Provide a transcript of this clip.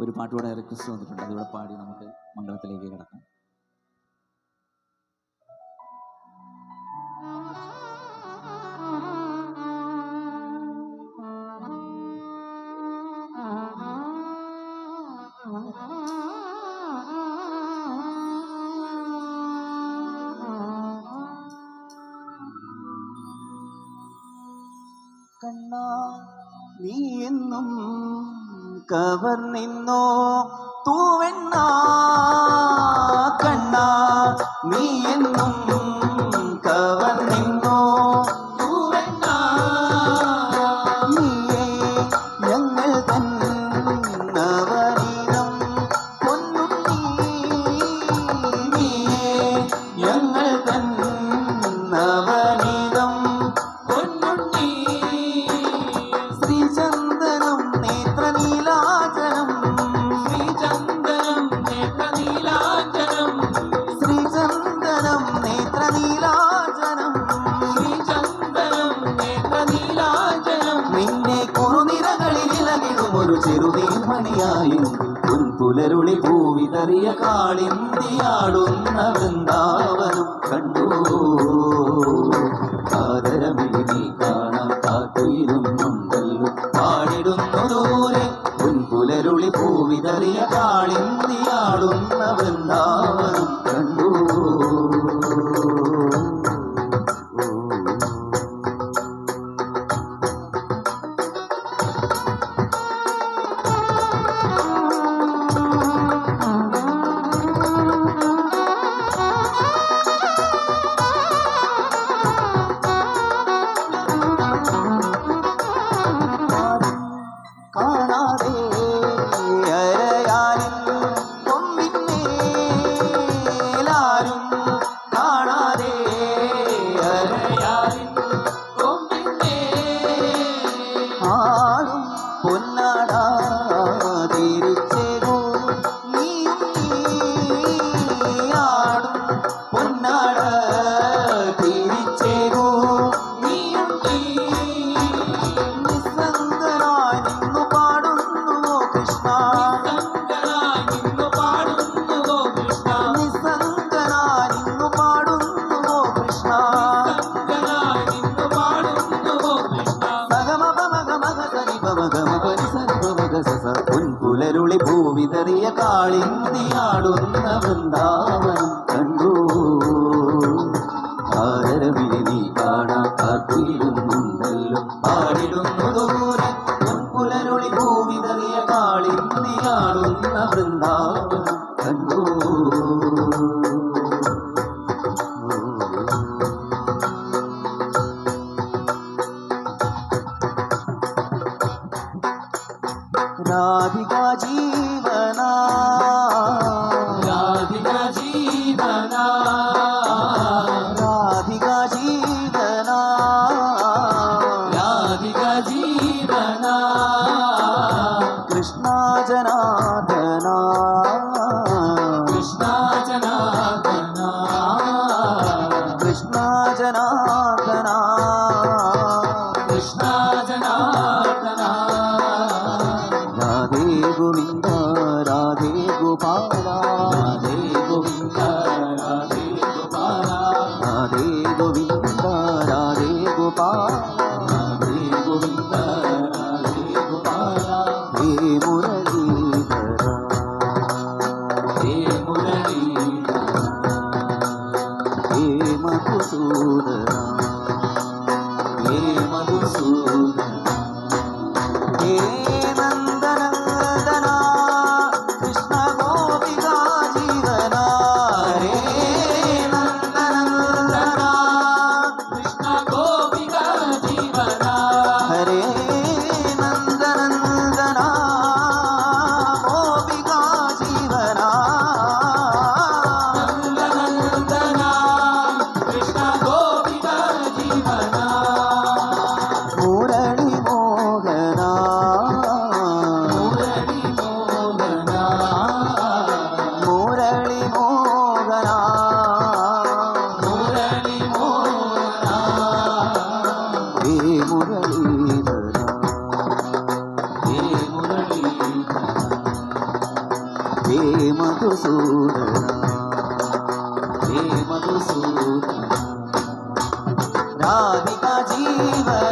ഒരു പാട്ടുകൂടെ റിക്വസ്റ്റ് വന്നിട്ടുണ്ട്. അതിവിടെ പാടി നമുക്ക് മംഗളത്തിലേക്ക് കിടക്കാം. കണ്ണാ നീ എന്നും കവർ നിന്നോ? തൂവെണ്ണ കണ്ണ നീ എന്നും ചെറുനീർമണിയായും പുലരുളി പൂവിതറിയ കാളിന്തിയാടുന്ന വൃന്ദാവനം കണ്ടു. ആദരമിഴി നീ കാണാൻ കാത്തുയിരുന്നുണ്ടല്ലോ പാടിടുന്നു ദൂരെ പുലരുളി പൂവിതറിയ കാളിന്തിയാടുന്ന ആടും പൊന്നാടാ പുലരുളി ഭൂവിതറിയ കാളിന്തിയാടുന്ന വൃന്ദാവനം കണ്ടു. ആദരവിളി കാണാൻ കാണാ കാത്തിരുന്നുണ്ടല്ലോ. പാടിടുന്നു ജനാർദ്ദന കൃഷ്ണ ജനാർദ്ദന കൃഷ്ണ ജനാർദ്ദന കൃഷ്ണ ജനാർദ്ദന രാധേ ഗോവിന്ദ രാധേ ഗോപാല രാധേ ഗോവിന്ദ രാധേ ഗോപാല രാധേ ഗോവിന്ദ సూరని హేమకు సూరని హే మధుసూదన రాధికా జీవన